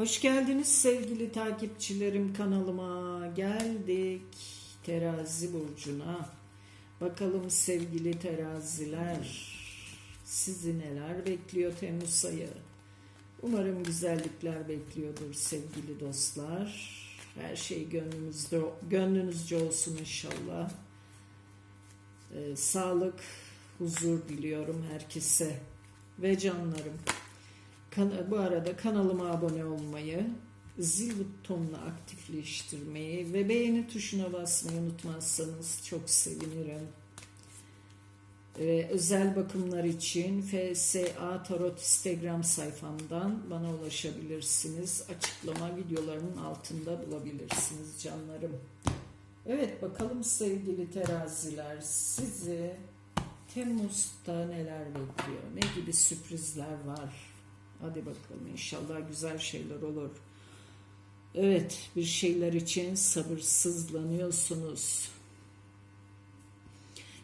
Hoş geldiniz sevgili takipçilerim kanalıma. Geldik terazi burcuna. Bakalım sevgili teraziler sizi neler bekliyor Temmuz ayı. Umarım güzellikler bekliyordur sevgili dostlar. Her şey gönlünüzde, gönlünüzce olsun inşallah. Ee, sağlık, huzur diliyorum herkese ve canlarım. Bu arada kanalıma abone olmayı, zil butonunu aktifleştirmeyi ve beğeni tuşuna basmayı unutmazsanız çok sevinirim. Ee, özel bakımlar için FSA Tarot Instagram sayfamdan bana ulaşabilirsiniz. Açıklama videolarının altında bulabilirsiniz canlarım. Evet bakalım sevgili teraziler sizi Temmuz'da neler bekliyor? Ne gibi sürprizler var? Hadi bakalım inşallah güzel şeyler olur. Evet bir şeyler için sabırsızlanıyorsunuz.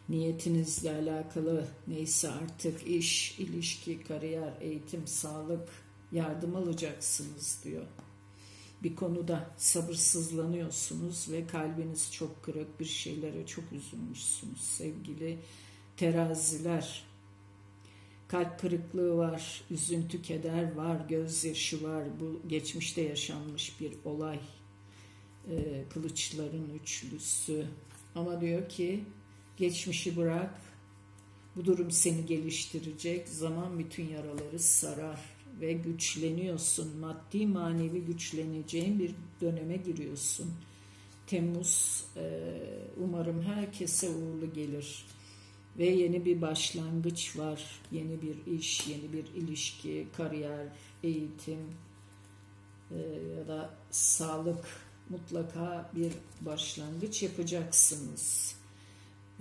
Niyetinizle alakalı neyse artık iş, ilişki, kariyer, eğitim, sağlık yardım alacaksınız diyor. Bir konuda sabırsızlanıyorsunuz ve kalbiniz çok kırık bir şeylere çok üzülmüşsünüz sevgili teraziler. Kalp kırıklığı var, üzüntü, keder var, gözyaşı var. Bu geçmişte yaşanmış bir olay. Ee, kılıçların üçlüsü. Ama diyor ki geçmişi bırak. Bu durum seni geliştirecek. Zaman bütün yaraları sarar ve güçleniyorsun. Maddi manevi güçleneceğin bir döneme giriyorsun. Temmuz e, umarım herkese uğurlu gelir ve yeni bir başlangıç var. Yeni bir iş, yeni bir ilişki, kariyer, eğitim e, ya da sağlık mutlaka bir başlangıç yapacaksınız.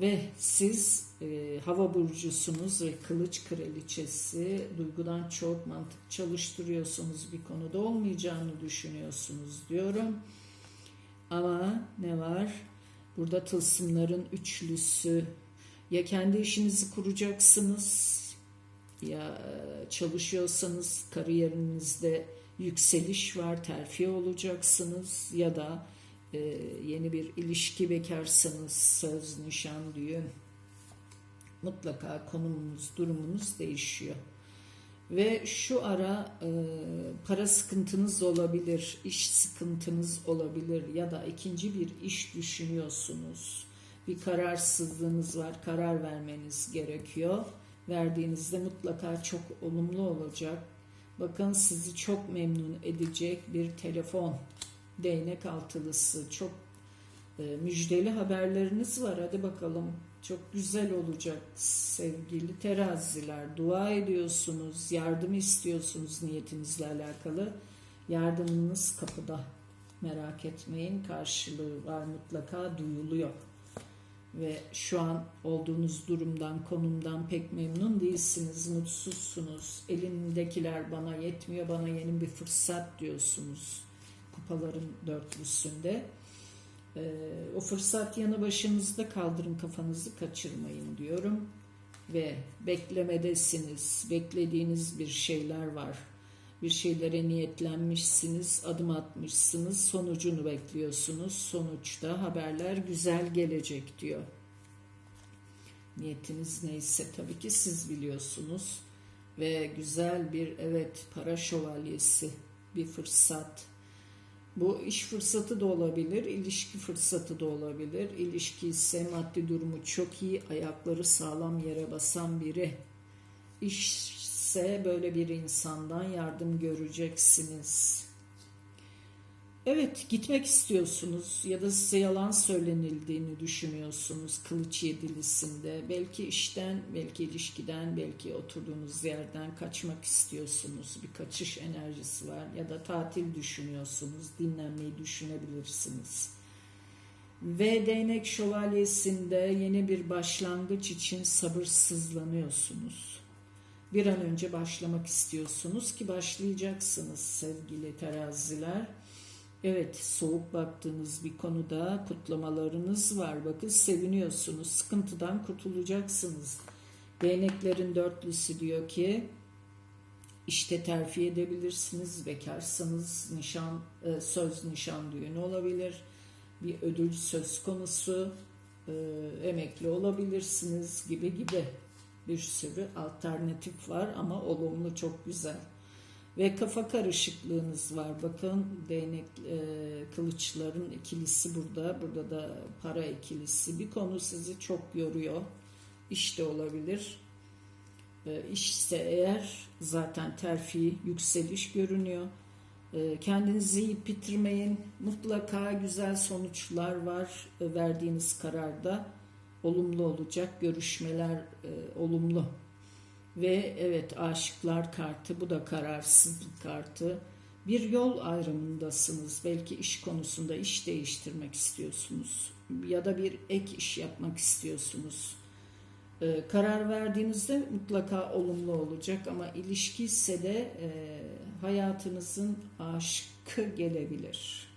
Ve siz e, hava burcusunuz ve kılıç kraliçesi duygudan çok mantık çalıştırıyorsunuz bir konuda olmayacağını düşünüyorsunuz diyorum. Ama ne var? Burada tılsımların üçlüsü ya kendi işinizi kuracaksınız ya çalışıyorsanız kariyerinizde yükseliş var, terfi olacaksınız ya da e, yeni bir ilişki bekarsanız söz, nişan, düğün mutlaka konumunuz, durumunuz değişiyor. Ve şu ara e, para sıkıntınız olabilir, iş sıkıntınız olabilir ya da ikinci bir iş düşünüyorsunuz bir kararsızlığınız var. Karar vermeniz gerekiyor. Verdiğinizde mutlaka çok olumlu olacak. Bakın sizi çok memnun edecek bir telefon. Değnek altılısı. Çok e, müjdeli haberleriniz var. Hadi bakalım. Çok güzel olacak sevgili teraziler. Dua ediyorsunuz, yardım istiyorsunuz niyetinizle alakalı. Yardımınız kapıda. Merak etmeyin karşılığı var mutlaka duyuluyor ve şu an olduğunuz durumdan, konumdan pek memnun değilsiniz, mutsuzsunuz. Elindekiler bana yetmiyor, bana yeni bir fırsat diyorsunuz. Kupaların dörtlüsünde. Ee, o fırsat yanı başınızda kaldırın kafanızı kaçırmayın diyorum. Ve beklemedesiniz, beklediğiniz bir şeyler var. Bir şeylere niyetlenmişsiniz, adım atmışsınız, sonucunu bekliyorsunuz. Sonuçta haberler güzel gelecek diyor. Niyetiniz neyse tabii ki siz biliyorsunuz. Ve güzel bir evet para şövalyesi bir fırsat. Bu iş fırsatı da olabilir, ilişki fırsatı da olabilir. İlişki ise maddi durumu çok iyi, ayakları sağlam yere basan biri. İş ise böyle bir insandan yardım göreceksiniz. Evet gitmek istiyorsunuz ya da size yalan söylenildiğini düşünüyorsunuz kılıç yedilisinde. Belki işten, belki ilişkiden, belki oturduğunuz yerden kaçmak istiyorsunuz. Bir kaçış enerjisi var ya da tatil düşünüyorsunuz, dinlenmeyi düşünebilirsiniz. Ve değnek şövalyesinde yeni bir başlangıç için sabırsızlanıyorsunuz bir an önce başlamak istiyorsunuz ki başlayacaksınız sevgili teraziler. Evet soğuk baktığınız bir konuda kutlamalarınız var. Bakın seviniyorsunuz. Sıkıntıdan kurtulacaksınız. Değneklerin dörtlüsü diyor ki işte terfi edebilirsiniz. Bekarsanız nişan, e, söz nişan düğünü olabilir. Bir ödül söz konusu. e, emekli olabilirsiniz gibi gibi bir sürü alternatif var ama olumlu çok güzel. Ve kafa karışıklığınız var. Bakın değnek e, kılıçların ikilisi burada. Burada da para ikilisi. Bir konu sizi çok yoruyor. İşte olabilir. E, işse eğer zaten terfi, yükseliş görünüyor. E, kendinizi yiyip bitirmeyin. Mutlaka güzel sonuçlar var e, verdiğiniz kararda. Olumlu olacak. Görüşmeler e, olumlu. Ve evet aşıklar kartı bu da kararsızlık kartı. Bir yol ayrımındasınız. Belki iş konusunda iş değiştirmek istiyorsunuz. Ya da bir ek iş yapmak istiyorsunuz. Ee, karar verdiğinizde mutlaka olumlu olacak ama ilişki ise de e, hayatınızın aşkı gelebilir.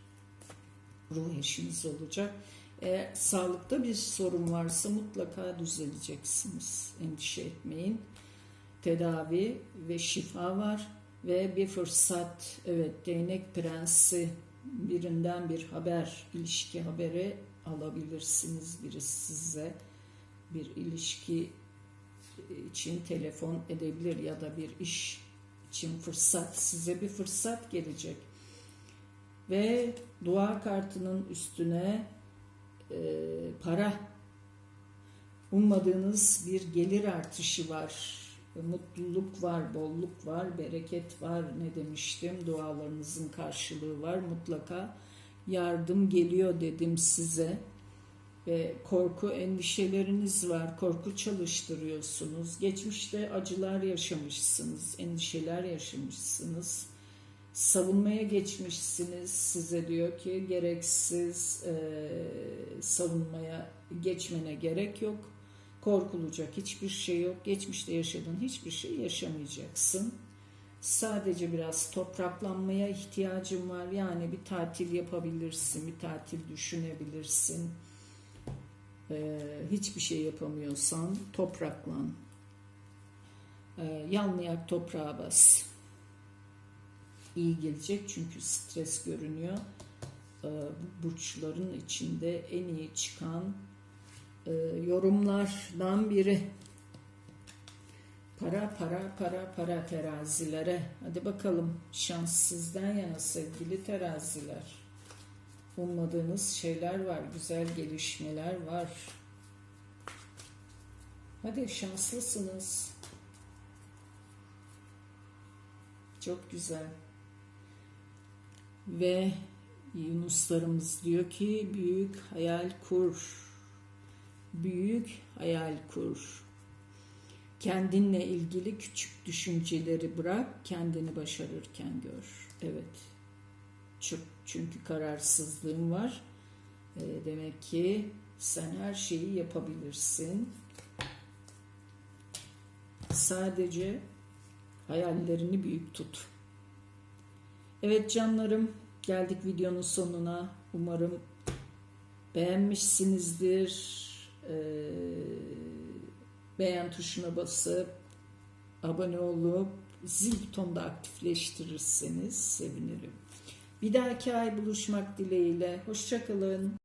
Ruh eşiniz olacak. Eğer sağlıkta bir sorun varsa mutlaka düzeleceksiniz. Endişe etmeyin. Tedavi ve şifa var ve bir fırsat evet değnek prensi birinden bir haber ilişki haberi alabilirsiniz. Birisi size bir ilişki için telefon edebilir ya da bir iş için fırsat size bir fırsat gelecek. Ve dua kartının üstüne e, para ummadığınız bir gelir artışı var mutluluk var, bolluk var, bereket var. Ne demiştim? Dualarınızın karşılığı var. Mutlaka yardım geliyor dedim size. Ve korku endişeleriniz var. Korku çalıştırıyorsunuz. Geçmişte acılar yaşamışsınız, endişeler yaşamışsınız. Savunmaya geçmişsiniz. Size diyor ki gereksiz e, savunmaya geçmene gerek yok Korkulacak hiçbir şey yok. Geçmişte yaşadığın hiçbir şey yaşamayacaksın. Sadece biraz topraklanmaya ihtiyacın var. Yani bir tatil yapabilirsin, bir tatil düşünebilirsin. Ee, hiçbir şey yapamıyorsan topraklan. Ee, yanlayak toprağa bas. İyi gelecek çünkü stres görünüyor. Ee, bu burçların içinde en iyi çıkan e, yorumlardan biri. Para para para para terazilere. Hadi bakalım şans sizden yana sevgili teraziler. Ummadığınız şeyler var, güzel gelişmeler var. Hadi şanslısınız. Çok güzel. Ve Yunuslarımız diyor ki büyük hayal kur büyük hayal kur. Kendinle ilgili küçük düşünceleri bırak, kendini başarırken gör. Evet. Çünkü kararsızlığın var. E, demek ki sen her şeyi yapabilirsin. Sadece hayallerini büyük tut. Evet canlarım, geldik videonun sonuna. Umarım beğenmişsinizdir e, beğen tuşuna basıp abone olup zil butonda aktifleştirirseniz sevinirim. Bir dahaki ay buluşmak dileğiyle. Hoşçakalın.